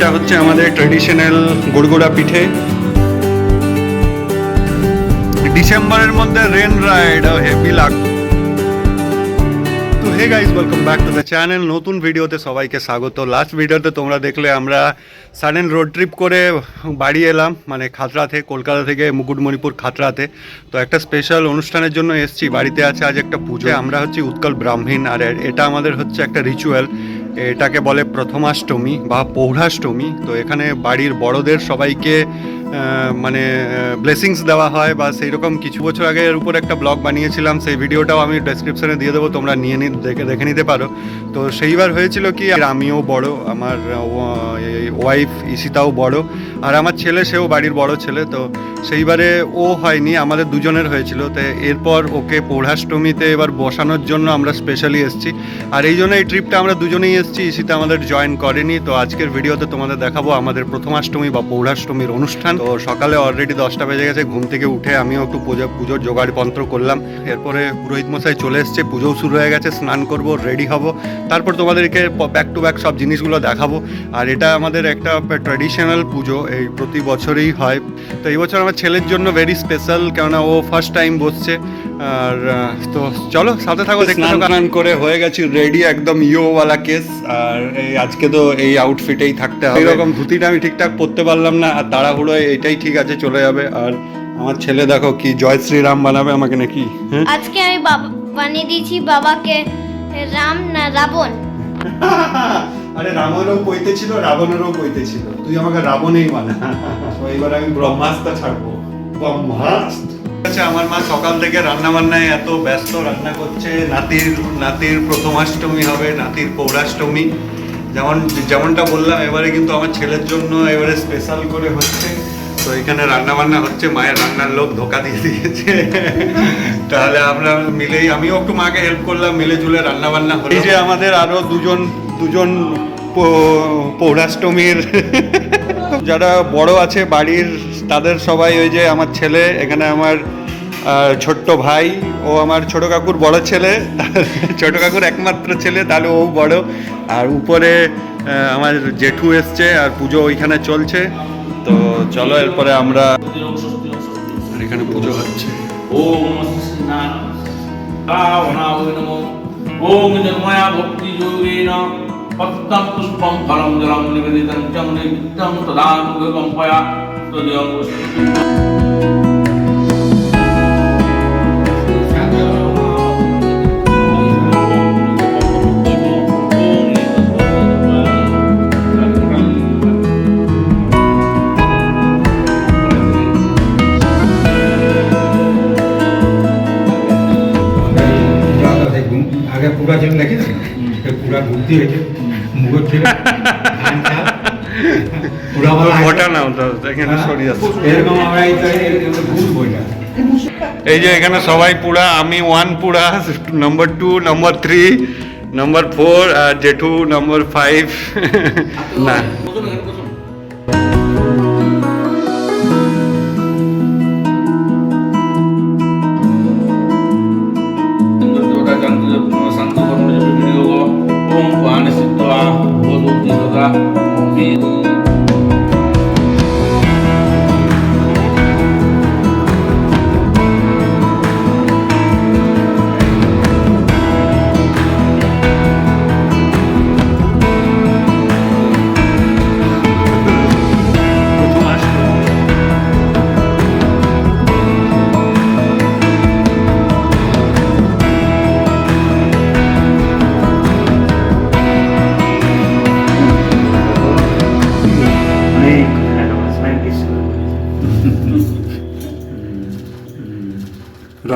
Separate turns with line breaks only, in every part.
এইটা হচ্ছে আমাদের ট্রেডিশনাল গুড়গুড়া পিঠে। ডিসেম্বরের মধ্যে rain ride hey guys welcome back to the channel নতুন ভিডিওতে সবাইকে স্বাগত। লাস্ট ভিডিওতে তোমরা দেখলে আমরা সাডেন রোড ট্রিপ করে বাড়ি এলাম মানে খাতড়াতে, কলকাতা থেকে মুকুটমণিপুর খাতড়াতে। তো একটা স্পেশাল অনুষ্ঠানের জন্য এসেছি। বাড়িতে আছে আজ একটা পুজো। আমরা হচ্ছে উৎকল ব্রাহ্মীণ আর এটা আমাদের হচ্ছে একটা রিচুয়াল এটাকে বলে প্রথমাষ্টমী বা পৌঢ়াষ্টমী তো এখানে বাড়ির বড়দের সবাইকে মানে ব্লেসিংস দেওয়া হয় বা সেই রকম কিছু বছর আগে এর উপর একটা ব্লগ বানিয়েছিলাম, সেই ভিডিওটাও আমি ডেসক্রিপশনে দিয়ে দেবো, তোমরা নিয়ে নি, দেখে দেখে নিতে পারো। তো সেইবার হয়েছিল কি আমিও বড়, আমার ওয়াইফ ইসিতাও বড়, আর আমার ছেলে, সেও বাড়ির বড় ছেলে, তো সেইবারে ও হয়নি, আমাদের দুজনের হয়েছিল, তো এরপর ওকে পৌঢ়াষ্টমীতে এবার বসানোর জন্য আমরা স্পেশালি এসেছি। আর এই জন্য এই ট্রিপটা আমরা দুজনেই এসেছি ইসিতা আমাদের জয়েন করেনি, তো আজকের ভিডিওতে তোমাদের দেখাবো আমাদের প্রথমাষ্টমী বা পৌঢ়াষ্টমীর অনুষ্ঠান। তো সকালে অলরেডি দশটা বেজে গেছে, ঘুম থেকে উঠে আমিও একটু পুজো, পুজোর জোগাড় পন্ত্র করলাম। এরপরে পুরোহিত মশাই চলে এসছে, পুজোও শুরু হয়ে গেছে, স্নান করব রেডি হব। তারপর তোমাদেরকে ব্যাক টু ব্যাক সব জিনিসগুলো দেখাবো। আর এটা আমাদের একটা ট্র্যাডিশনাল পুজো, এই প্রতি বছরই হয়। তো এই বছর আমার ছেলের জন্য ভেরি স্পেশাল কেননা ও ফার্স্ট টাইম বসছে। আর তো চলো সাথে থাকো দেখতে থাকো। স্নান করে হয়ে গেছি রেডি একদম ইয়োওয়ালা কেস আর এই আজকে তো এই আউটফিটেই থাকতে হবে। এরকম ধুতিটা আমি ঠিকঠাক পরতে পারলাম না আর তাড়াহুড়োয় এটাই ঠিক আছে চলে যাবে। আর আমার ছেলে দেখো কি জয় শ্রীরাম বানাবে আমাকে নাকি হ্যাঁ?
আজকে আমি বাবা বানিয়ে দিয়েছি বাবাকে রাম না রাবণ।
আরে রামেরও কইতে ছিল রাবণেরও কইতে ছিল। তুই আমাকে রাবণেই বানা। তো এবার আমি ব্রহ্মাস্ত্র ছাড়বো। ব্রহ্মাস্ত্র? আচ্ছা আমার মা সকাল থেকে রান্না বান্নায় এত ব্যস্ত, রান্না করছে। নাতির নাতির প্রথমাষ্টমী হবে, নাতির পৌরাষ্টমী। যেমন, যেমনটা বললাম, এবারে কিন্তু আমার ছেলের জন্য এবারে স্পেশাল করে হচ্ছে। তো এখানে রান্না বান্না হচ্ছে, মায়ের রান্নার লোক ধোকা দিয়ে দিয়েছে। তাহলে আমরা মিলেই, আমিও একটু মাকে হেল্প করলাম, মিলে ঝুলে রান্না বান্না এই যে আমাদের আরও দুজন দুজন পৌরাষ্টমীর, যারা বড় আছে, বাড়ির তাদের সবাই ওই যে আমার ছেলে, এখানে আমার ছোট্ট ভাই, ও আমার ছোট কাকুর বড় ছেলে, ছোট কাকুর একমাত্র ছেলে, তাহলে ও বড়। আর উপরে আমার জেঠু এসছে, আর পুজো ওইখানে চলছে। তো চলো, এরপরে আমরা এখানে পুজো হচ্ছে।
ওম রাবণায় নমো। ওম জন্ময়া ভক্তি যোগেন। পত্তম পুষ্পম ফলম জলম নিবেদিতং চ নিত্যং তদা কম্পয়া তদয়ং
আগে পুরা ছিল দেখি পুরা ঘুরতে হয়েছে মুগর ছিল ধান
এখানে সরিয়ে
এরকম আমরা এই তো না।
এই যে এখানে সবাই পুরা আমি ওয়ান পুরা number two number three number four আর জেঠু নম্বর ফাইভ না।
ওম পানি সিদ্ধা ভগবতী সদা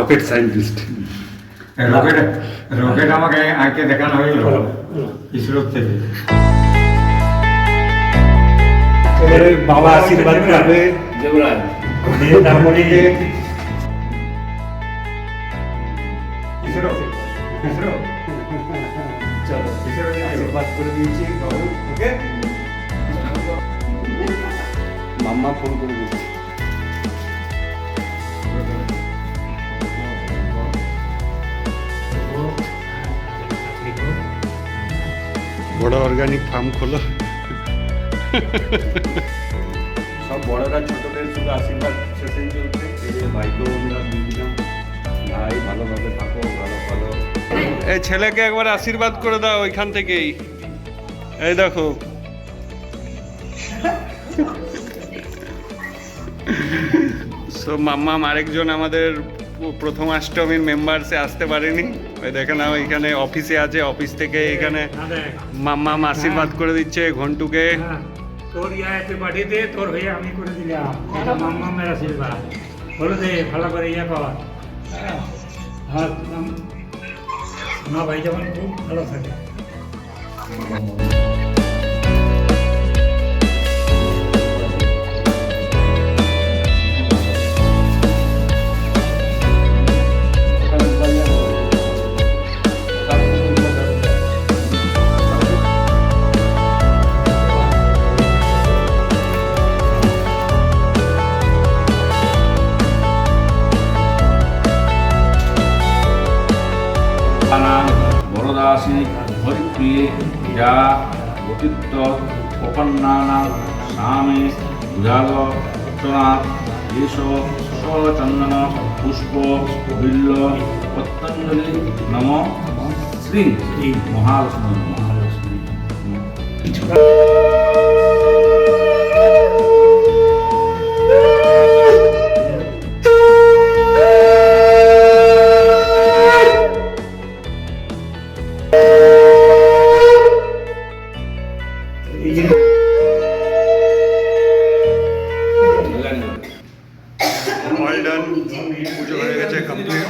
রকেট সায়েন্টিস্ট
রকেট রকেট আমাকে আগে দেখানো হয়েছিল ইসরো থেকে।
বাবা আশীর্বাদ করবে
দেবরাজ
তারপরে
ইসরো ইসরো।
চলো আশীর্বাদ করে দিয়েছি বাবু। ওকে মাম্মা ফোন করে দিচ্ছি বড় অর্গানিক ফার্ম খোলো। সব বড়রা ছোটদের শুধু আশীর্বাদ সেশন চলছে এই যে ভাইকেও আমরা দিয়ে দিলাম ভাই ভালোভাবে থাকো ভালো ভালো এই ছেলেকে একবার আশীর্বাদ করে দাও ওইখান থেকেই। এই দেখো। সো মাম্মাম আরেকজন আমাদের প্রথমাষ্টমীর মেম্বারসে আসতে পারেনি। ওই দেখে নাও এখানে অফিসে আছে অফিস থেকে এখানে মাম্মাম আশীর্বাদ করে দিচ্ছে ঘন্টুকে।
হ্যাঁ, তোর ইয়াতে দে তোর হয়ে আমি করে দিলাম। মাম্মা মের আশীর্বাদ। বলো দে ভালো করে ইয়া কর। হ্যাঁ মা ভাই যেমন খুব ভালো থাকে।
বরদাসী হরিপ্রিয়ে যা গতিত্ব প্রপন্নানাং সামে উজাল অর্চনা এস সচন্দন পুষ্প বিল্ল পতঞ্জলি নম শ্রী শ্রী মহালক্ষ্মী।
অল ডান পুজো হয়ে গেছে কমপ্লিট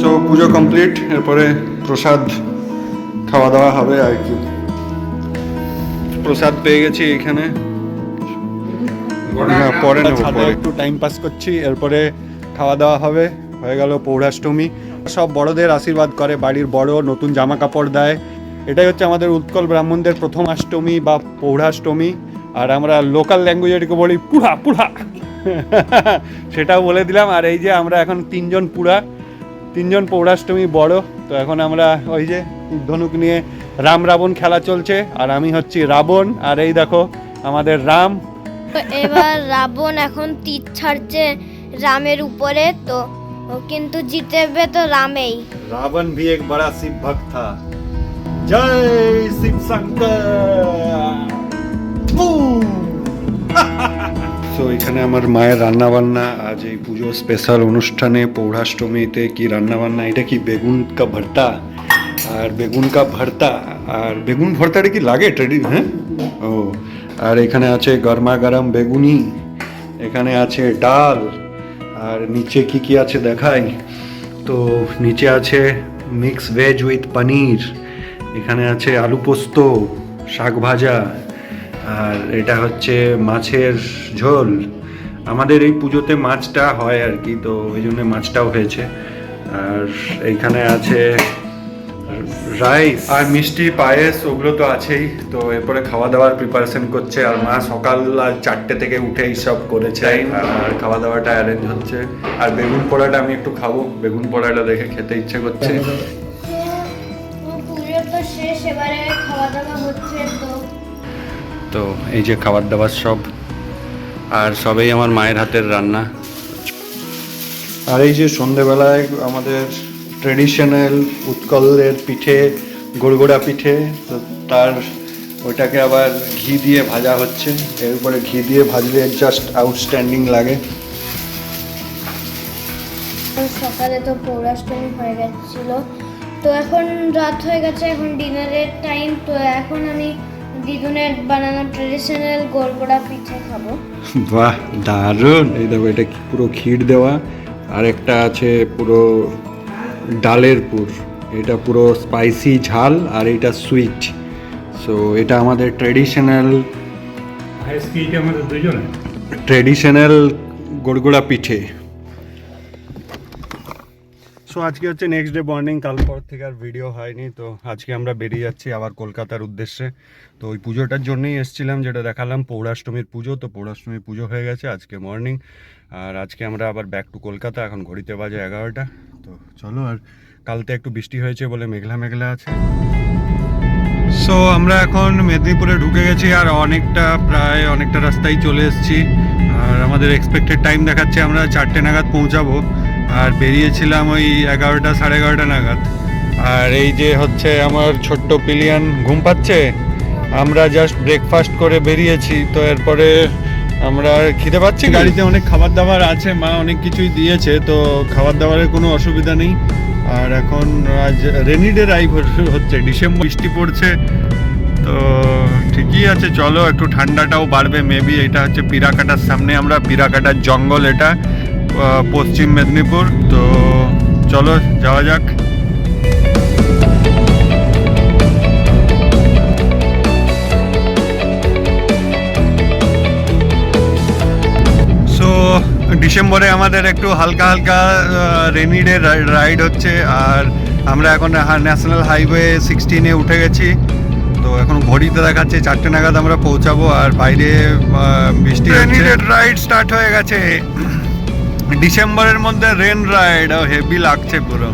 সো পুজো কমপ্লিট এরপরে প্রসাদ খাওয়া দাওয়া হবে আর কি। প্রসাদ পেয়ে গেছি এখানে। হ্যাঁ, পরে নেব পরে। একটু টাইম পাস করছি এরপরে খাওয়া দাওয়া হবে হয়ে গেল পৌরাষ্টমী সব বড়দের আশীর্বাদ করে বাড়ির বড় নতুন জামা কাপড় দেয়। এটাই হচ্ছে আমাদের উৎকল ব্রাহ্মণদের প্রথম অষ্টমী বা পৌরাষ্টমী আর আমরা লোকাল ল্যাঙ্গুয়েজ এটাকে বলি পুরা পুরা সেটাও বলে দিলাম। আর এই যে আমরা এখন তিনজন পুরা তিনজন পৌরাষ্টমী বড়। তো এখন আমরা ওই যে ধনুক নিয়ে রাম রাবণ খেলা চলছে। আর আমি হচ্ছি রাবণ। আর এই দেখো আমাদের রাম
এবার রাবণ এখন তীর ছাড়ছে রামের উপরে তো ও কিন্তু জিতেবে তো রামেই।
রাবণ ভি এক বড়া শিব ভক্ত থা। জয় শিব শঙ্কর। তো এখানে আমার মায়ের রান্নাবান্না আজ এই পুজো স্পেশাল অনুষ্ঠানে পৌঢাষ্টমীতে কি রান্নাবান্না এটা কি বেগুন কা ভর্তা? আর বেগুন কা ভর্তা আর বেগুন ভর্তাটা কি লাগে ট্রেডিং হ্যাঁ? ও। আর এখানে আছে গরমা গরম বেগুনি, এখানে আছে ডাল, আর নিচে কি কি আছে দেখাই? তো নিচে আছে মিক্স ভেজ উইথ পনির এখানে আছে আলু পোস্ত, শাক ভাজা, আর এটা হচ্ছে মাছের ঝোল। আমাদের এই পুজোতে মাছটা হয় আর কি, তো ওই জন্য মাছটাও হয়েছে। আর এইখানে আছে রাইস। আর মিষ্টি পায়েস ওগুলো তো আছেই। তো এরপরে খাওয়া দাওয়ার প্রিপারেশন করছে আর মা সকাল আর চারটে থেকে উঠেই সব করেছে। আর খাওয়া দাওয়াটা অ্যারেঞ্জ হচ্ছে। আর বেগুন পোড়াটা আমি একটু খাব। বেগুন পোড়াটা দেখে খেতে ইচ্ছে করছে।
তো শেষ এবারে খাওয়া দাওয়া হচ্ছে তো।
তো এই যে খাবার দাবার সব। আর সবেই আমার মায়ের হাতের রান্না। আর এই যে সন্ধেবেলায় আমাদের ট্রেডিশনাল উৎকলের পিঠে গড়গড়া পিঠে তো তার ওটাকে আবার ঘি দিয়ে ভাজা হচ্ছে। এর উপরে ঘি দিয়ে ভাজলে জাস্ট আউটস্ট্যান্ডিং লাগে।
সকালে তো পৌরাষ্টমী হয়ে গেছিল। তো এখন রাত হয়ে গেছে এখন ডিনারের টাইম তো এখন আমি দিদুনের বানানো ট্রেডিশনাল গোলগোড়া পিঠে খাব।
বাহ দারুণ! এই দেখো এটা পুরো ক্ষীর দেওয়া। আর একটা আছে পুরো ডালের পুর। এটা পুরো স্পাইসি ঝাল আর এটা সুইট সো এটা আমাদের ট্রেডিশনাল
হাইস কি এটা আমাদের দুজনে
ট্রেডিশনাল গড়গড়া পিঠে। সো আজকে হচ্ছে নেক্সট ডে মর্নিং কাল পর থেকে আর ভিডিও হয়নি। তো আজকে আমরা বেরিয়ে যাচ্ছি আবার কলকাতার উদ্দেশ্যে। তো ওই পুজোটার জন্যই এসেছিলাম যেটা দেখালাম পৌরাষ্টমীর পুজো। তো পৌরাষ্টমীর পুজো হয়ে গেছে আজকে মর্নিং আর আজকে আমরা আবার ব্যাক টু কলকাতা এখন ঘড়িতে বাজে এগারোটা। তো চলো, আর কালতে একটু বৃষ্টি হয়েছে বলে মেঘলা মেঘলা আছে। সো আমরা এখন মেদিনীপুরে ঢুকে গেছি, আর অনেকটা প্রায় অনেকটা রাস্তায় চলে এসেছি। আর আমাদের এক্সপেক্টেড টাইম দেখাচ্ছে, আমরা চারটে নাগাদ পৌঁছাবো। আর বেরিয়েছিলাম ওই এগারোটা, সাড়ে এগারোটা নাগাদ। আর এই যে হচ্ছে আমার ছোট্ট পিলিয়ান ঘুম পাচ্ছে, আমরা জাস্ট ব্রেকফাস্ট করে বেরিয়েছি। তো এরপরে আমরা খিদে পাচ্ছি গাড়িতে অনেক খাবার দাবার আছে, মা অনেক কিছুই দিয়েছে, তো খাবার দাবারের কোনো অসুবিধা নেই। আর এখন আজ রেনি ডে রাইভ হচ্ছে ডিসেম্বর বৃষ্টি পড়ছে, তো ঠিকই আছে, চলো একটু ঠান্ডাটাও বাড়বে মেবি এটা হচ্ছে পিরাকাটার সামনে, আমরা পিরাকাটার জঙ্গল এটা পশ্চিম মেদিনীপুর, তো চলো যাওয়া যাক। ডিসেম্বরে আমাদের একটু হালকা হালকা রেনি ডে রাইড হচ্ছে আর আমরা এখন ন্যাশনাল হাইওয়ে সিক্সটিনে উঠে গেছি। তো এখন ঘড়িতে দেখাচ্ছে চারটে নাগাদ আমরা পৌঁছাবো আর বাইরে বৃষ্টি রেনি ডে রাইড স্টার্ট হয়ে গেছে। ডিসেম্বরের মধ্যে রেন রাইড হেভি লাগছে পুরো।